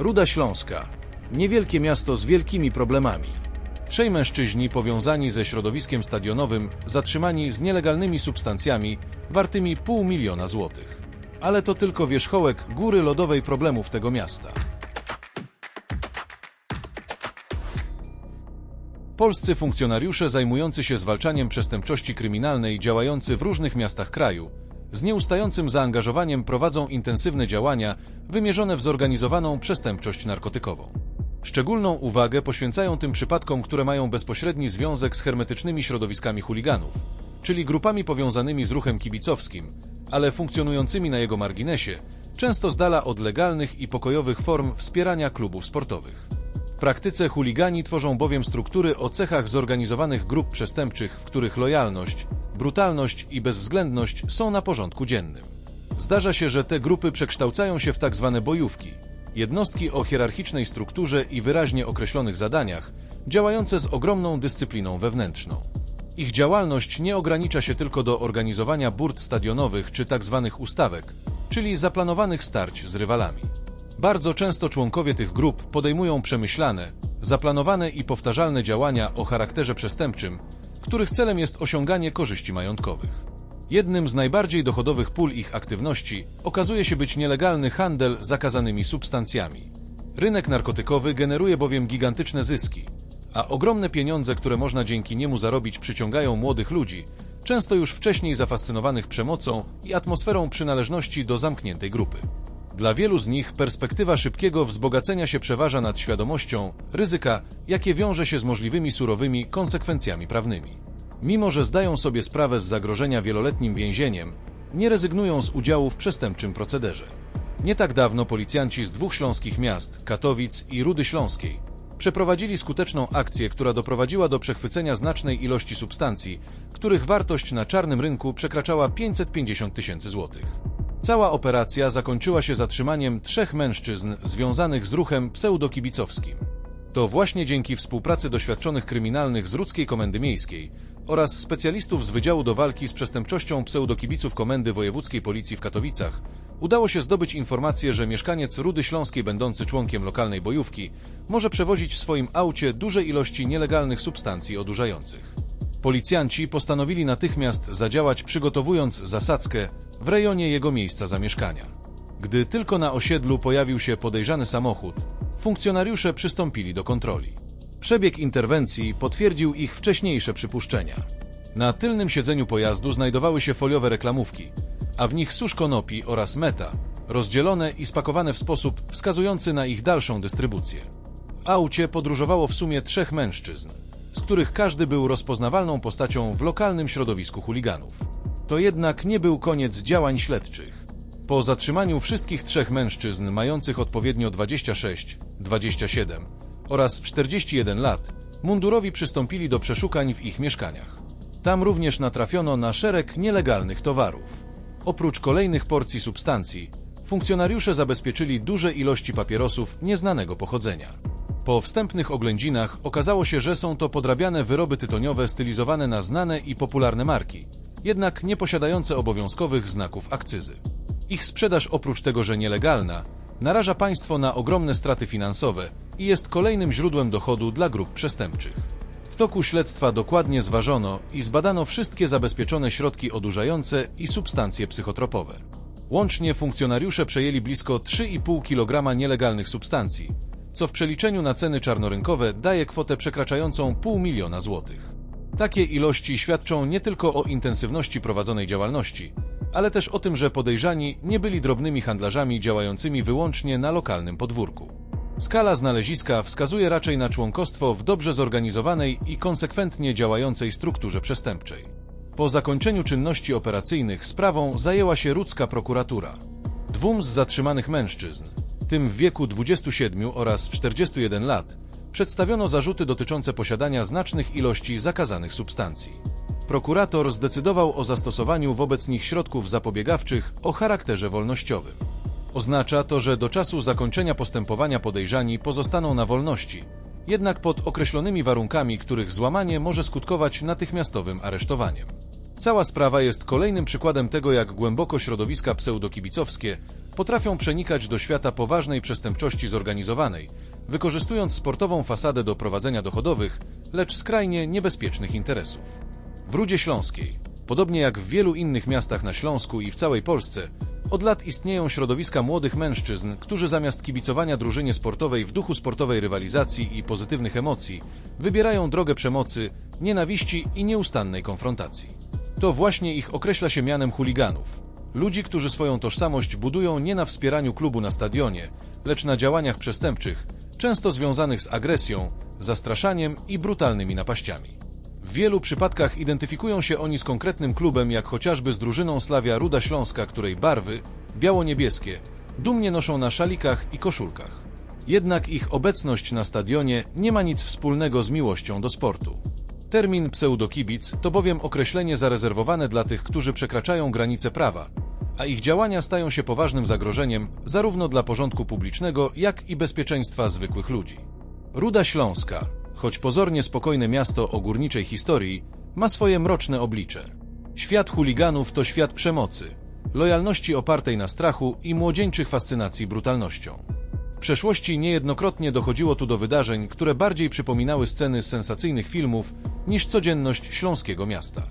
Ruda Śląska. Niewielkie miasto z wielkimi problemami. Trzej mężczyźni powiązani ze środowiskiem stadionowym, zatrzymani z nielegalnymi substancjami wartymi pół miliona złotych. Ale to tylko wierzchołek góry lodowej problemów tego miasta. Polscy funkcjonariusze zajmujący się zwalczaniem przestępczości kryminalnej działający w różnych miastach kraju z nieustającym zaangażowaniem prowadzą intensywne działania wymierzone w zorganizowaną przestępczość narkotykową. Szczególną uwagę poświęcają tym przypadkom, które mają bezpośredni związek z hermetycznymi środowiskami chuliganów, czyli grupami powiązanymi z ruchem kibicowskim, ale funkcjonującymi na jego marginesie, często z dala od legalnych i pokojowych form wspierania klubów sportowych. W praktyce chuligani tworzą bowiem struktury o cechach zorganizowanych grup przestępczych, w których lojalność, brutalność i bezwzględność są na porządku dziennym. Zdarza się, że te grupy przekształcają się w tak zwane bojówki, jednostki o hierarchicznej strukturze i wyraźnie określonych zadaniach, działające z ogromną dyscypliną wewnętrzną. Ich działalność nie ogranicza się tylko do organizowania burt stadionowych czy tak zwanych ustawek, czyli zaplanowanych starć z rywalami. Bardzo często członkowie tych grup podejmują przemyślane, zaplanowane i powtarzalne działania o charakterze przestępczym, których celem jest osiąganie korzyści majątkowych. Jednym z najbardziej dochodowych pól ich aktywności okazuje się być nielegalny handel zakazanymi substancjami. Rynek narkotykowy generuje bowiem gigantyczne zyski, a ogromne pieniądze, które można dzięki niemu zarobić, przyciągają młodych ludzi, często już wcześniej zafascynowanych przemocą i atmosferą przynależności do zamkniętej grupy. Dla wielu z nich perspektywa szybkiego wzbogacenia się przeważa nad świadomością ryzyka, jakie wiąże się z możliwymi surowymi konsekwencjami prawnymi. Mimo, że zdają sobie sprawę z zagrożenia wieloletnim więzieniem, nie rezygnują z udziału w przestępczym procederze. Nie tak dawno policjanci z dwóch śląskich miast, Katowic i Rudy Śląskiej, przeprowadzili skuteczną akcję, która doprowadziła do przechwycenia znacznej ilości substancji, których wartość na czarnym rynku przekraczała 550 tysięcy złotych. Cała operacja zakończyła się zatrzymaniem trzech mężczyzn związanych z ruchem pseudokibicowskim. To właśnie dzięki współpracy doświadczonych kryminalnych z Rudzkiej Komendy Miejskiej oraz specjalistów z Wydziału do Walki z Przestępczością Pseudokibiców Komendy Wojewódzkiej Policji w Katowicach udało się zdobyć informację, że mieszkaniec Rudy Śląskiej będący członkiem lokalnej bojówki może przewozić w swoim aucie duże ilości nielegalnych substancji odurzających. Policjanci postanowili natychmiast zadziałać przygotowując zasadzkę w rejonie jego miejsca zamieszkania. Gdy tylko na osiedlu pojawił się podejrzany samochód, funkcjonariusze przystąpili do kontroli. Przebieg interwencji potwierdził ich wcześniejsze przypuszczenia. Na tylnym siedzeniu pojazdu znajdowały się foliowe reklamówki, a w nich susz konopi oraz meta, rozdzielone i spakowane w sposób wskazujący na ich dalszą dystrybucję. W aucie podróżowało w sumie trzech mężczyzn, z których każdy był rozpoznawalną postacią w lokalnym środowisku chuliganów. To jednak nie był koniec działań śledczych. Po zatrzymaniu wszystkich trzech mężczyzn mających odpowiednio 26, 27 oraz 41 lat, mundurowi przystąpili do przeszukań w ich mieszkaniach. Tam również natrafiono na szereg nielegalnych towarów. Oprócz kolejnych porcji substancji, funkcjonariusze zabezpieczyli duże ilości papierosów nieznanego pochodzenia. Po wstępnych oględzinach okazało się, że są to podrabiane wyroby tytoniowe stylizowane na znane i popularne marki, jednak nie posiadające obowiązkowych znaków akcyzy. Ich sprzedaż oprócz tego, że nielegalna, naraża państwo na ogromne straty finansowe i jest kolejnym źródłem dochodu dla grup przestępczych. W toku śledztwa dokładnie zważono i zbadano wszystkie zabezpieczone środki odurzające i substancje psychotropowe. Łącznie funkcjonariusze przejęli blisko 3,5 kg nielegalnych substancji, co w przeliczeniu na ceny czarnorynkowe daje kwotę przekraczającą pół miliona złotych. Takie ilości świadczą nie tylko o intensywności prowadzonej działalności, ale też o tym, że podejrzani nie byli drobnymi handlarzami działającymi wyłącznie na lokalnym podwórku. Skala znaleziska wskazuje raczej na członkostwo w dobrze zorganizowanej i konsekwentnie działającej strukturze przestępczej. Po zakończeniu czynności operacyjnych sprawą zajęła się rudzka prokuratura. Dwóm z zatrzymanych mężczyzn, tym w wieku 27 oraz 41 lat, przedstawiono zarzuty dotyczące posiadania znacznych ilości zakazanych substancji. Prokurator zdecydował o zastosowaniu wobec nich środków zapobiegawczych o charakterze wolnościowym. Oznacza to, że do czasu zakończenia postępowania podejrzani pozostaną na wolności, jednak pod określonymi warunkami, których złamanie może skutkować natychmiastowym aresztowaniem. Cała sprawa jest kolejnym przykładem tego, jak głęboko środowiska pseudokibicowskie potrafią przenikać do świata poważnej przestępczości zorganizowanej, wykorzystując sportową fasadę do prowadzenia dochodowych, lecz skrajnie niebezpiecznych interesów. W Rudzie Śląskiej, podobnie jak w wielu innych miastach na Śląsku i w całej Polsce, od lat istnieją środowiska młodych mężczyzn, którzy zamiast kibicowania drużynie sportowej w duchu sportowej rywalizacji i pozytywnych emocji, wybierają drogę przemocy, nienawiści i nieustannej konfrontacji. To właśnie ich określa się mianem chuliganów. Ludzi, którzy swoją tożsamość budują nie na wspieraniu klubu na stadionie, lecz na działaniach przestępczych, często związanych z agresją, zastraszaniem i brutalnymi napaściami. W wielu przypadkach identyfikują się oni z konkretnym klubem, jak chociażby z drużyną Slavia Ruda Śląska, której barwy, biało-niebieskie, dumnie noszą na szalikach i koszulkach. Jednak ich obecność na stadionie nie ma nic wspólnego z miłością do sportu. Termin pseudokibic to bowiem określenie zarezerwowane dla tych, którzy przekraczają granice prawa, a ich działania stają się poważnym zagrożeniem zarówno dla porządku publicznego, jak i bezpieczeństwa zwykłych ludzi. Ruda Śląska, choć pozornie spokojne miasto o górniczej historii, ma swoje mroczne oblicze. Świat chuliganów to świat przemocy, lojalności opartej na strachu i młodzieńczych fascynacji brutalnością. Przeszłości niejednokrotnie dochodziło tu do wydarzeń, które bardziej przypominały sceny z sensacyjnych filmów niż codzienność śląskiego miasta.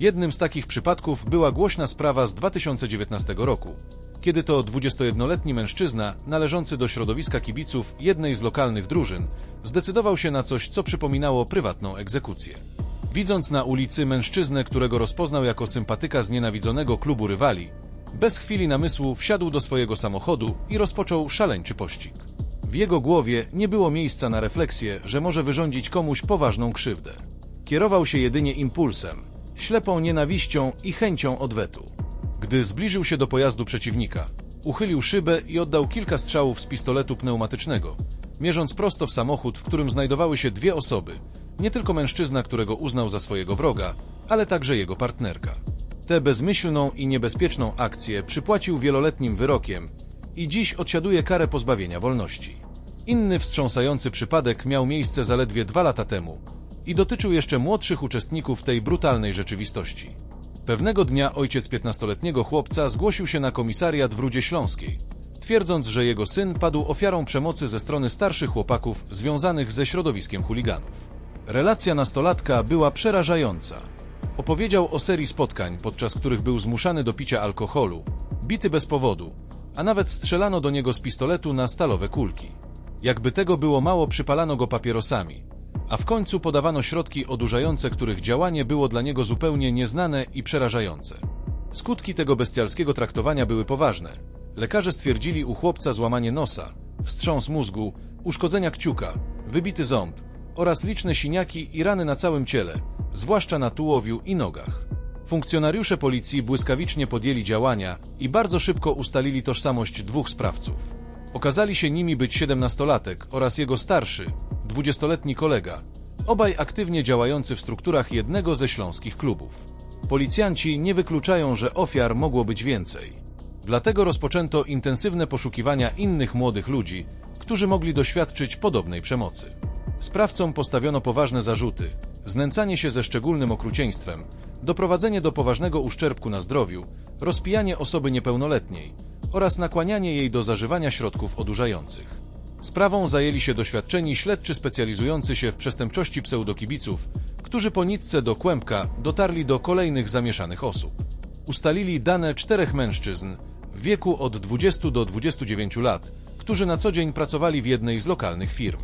Jednym z takich przypadków była głośna sprawa z 2019 roku, kiedy to 21-letni mężczyzna, należący do środowiska kibiców jednej z lokalnych drużyn, zdecydował się na coś, co przypominało prywatną egzekucję. Widząc na ulicy mężczyznę, którego rozpoznał jako sympatyka znienawidzonego klubu rywali, bez chwili namysłu wsiadł do swojego samochodu i rozpoczął szaleńczy pościg. W jego głowie nie było miejsca na refleksję, że może wyrządzić komuś poważną krzywdę. Kierował się jedynie impulsem, ślepą nienawiścią i chęcią odwetu. Gdy zbliżył się do pojazdu przeciwnika, uchylił szybę i oddał kilka strzałów z pistoletu pneumatycznego, mierząc prosto w samochód, w którym znajdowały się dwie osoby, nie tylko mężczyzna, którego uznał za swojego wroga, ale także jego partnerka. Tę bezmyślną i niebezpieczną akcję przypłacił wieloletnim wyrokiem i dziś odsiaduje karę pozbawienia wolności. Inny wstrząsający przypadek miał miejsce zaledwie dwa lata temu i dotyczył jeszcze młodszych uczestników tej brutalnej rzeczywistości. Pewnego dnia ojciec 15-letniego chłopca zgłosił się na komisariat w Rudzie Śląskiej, twierdząc, że jego syn padł ofiarą przemocy ze strony starszych chłopaków związanych ze środowiskiem chuliganów. Relacja nastolatka była przerażająca. Opowiedział o serii spotkań, podczas których był zmuszany do picia alkoholu, bity bez powodu, a nawet strzelano do niego z pistoletu na stalowe kulki. Jakby tego było mało, przypalano go papierosami, a w końcu podawano środki odurzające, których działanie było dla niego zupełnie nieznane i przerażające. Skutki tego bestialskiego traktowania były poważne. Lekarze stwierdzili u chłopca złamanie nosa, wstrząs mózgu, uszkodzenia kciuka, wybity ząb oraz liczne siniaki i rany na całym ciele, zwłaszcza na tułowiu i nogach. Funkcjonariusze policji błyskawicznie podjęli działania i bardzo szybko ustalili tożsamość dwóch sprawców. Okazali się nimi być siedemnastolatek oraz jego starszy, dwudziestoletni kolega, obaj aktywnie działający w strukturach jednego ze śląskich klubów. Policjanci nie wykluczają, że ofiar mogło być więcej. Dlatego rozpoczęto intensywne poszukiwania innych młodych ludzi, którzy mogli doświadczyć podobnej przemocy. Sprawcom postawiono poważne zarzuty, znęcanie się ze szczególnym okrucieństwem, doprowadzenie do poważnego uszczerbku na zdrowiu, rozpijanie osoby niepełnoletniej oraz nakłanianie jej do zażywania środków odurzających. Sprawą zajęli się doświadczeni śledczy specjalizujący się w przestępczości pseudokibiców, którzy po nitce do kłębka dotarli do kolejnych zamieszanych osób. Ustalili dane czterech mężczyzn w wieku od 20 do 29 lat, którzy na co dzień pracowali w jednej z lokalnych firm.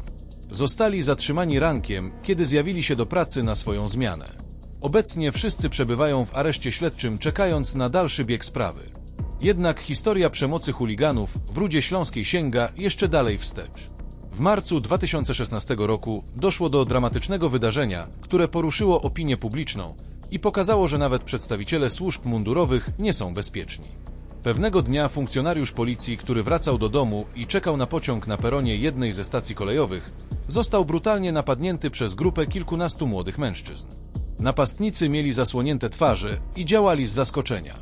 Zostali zatrzymani rankiem, kiedy zjawili się do pracy na swoją zmianę. Obecnie wszyscy przebywają w areszcie śledczym, czekając na dalszy bieg sprawy. Jednak historia przemocy chuliganów w Rudzie Śląskiej sięga jeszcze dalej wstecz. W marcu 2016 roku doszło do dramatycznego wydarzenia, które poruszyło opinię publiczną i pokazało, że nawet przedstawiciele służb mundurowych nie są bezpieczni. Pewnego dnia funkcjonariusz policji, który wracał do domu i czekał na pociąg na peronie jednej ze stacji kolejowych, został brutalnie napadnięty przez grupę kilkunastu młodych mężczyzn. Napastnicy mieli zasłonięte twarze i działali z zaskoczenia.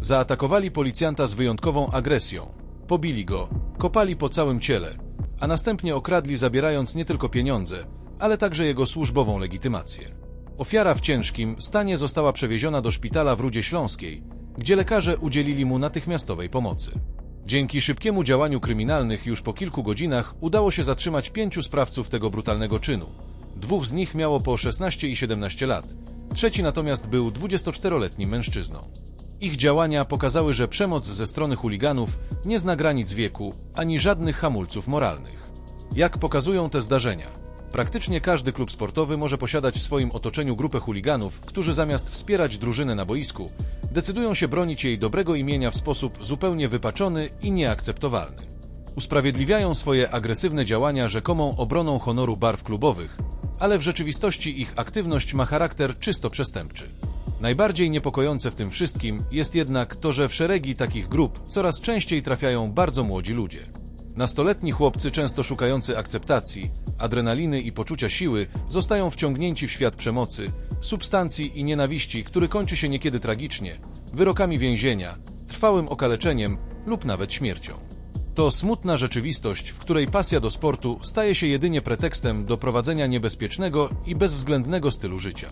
Zaatakowali policjanta z wyjątkową agresją, pobili go, kopali po całym ciele, a następnie okradli zabierając nie tylko pieniądze, ale także jego służbową legitymację. Ofiara w ciężkim stanie została przewieziona do szpitala w Rudzie Śląskiej, gdzie lekarze udzielili mu natychmiastowej pomocy. Dzięki szybkiemu działaniu kryminalnych już po kilku godzinach udało się zatrzymać pięciu sprawców tego brutalnego czynu. Dwóch z nich miało po 16 i 17 lat, trzeci natomiast był 24-letnim mężczyzną. Ich działania pokazały, że przemoc ze strony chuliganów nie zna granic wieku ani żadnych hamulców moralnych. Jak pokazują te zdarzenia? Praktycznie każdy klub sportowy może posiadać w swoim otoczeniu grupę chuliganów, którzy zamiast wspierać drużynę na boisku, decydują się bronić jej dobrego imienia w sposób zupełnie wypaczony i nieakceptowalny. Usprawiedliwiają swoje agresywne działania rzekomą obroną honoru barw klubowych, ale w rzeczywistości ich aktywność ma charakter czysto przestępczy. Najbardziej niepokojące w tym wszystkim jest jednak to, że w szeregi takich grup coraz częściej trafiają bardzo młodzi ludzie. Nastoletni chłopcy, często szukający akceptacji, adrenaliny i poczucia siły, zostają wciągnięci w świat przemocy, substancji i nienawiści, który kończy się niekiedy tragicznie, wyrokami więzienia, trwałym okaleczeniem lub nawet śmiercią. To smutna rzeczywistość, w której pasja do sportu staje się jedynie pretekstem do prowadzenia niebezpiecznego i bezwzględnego stylu życia.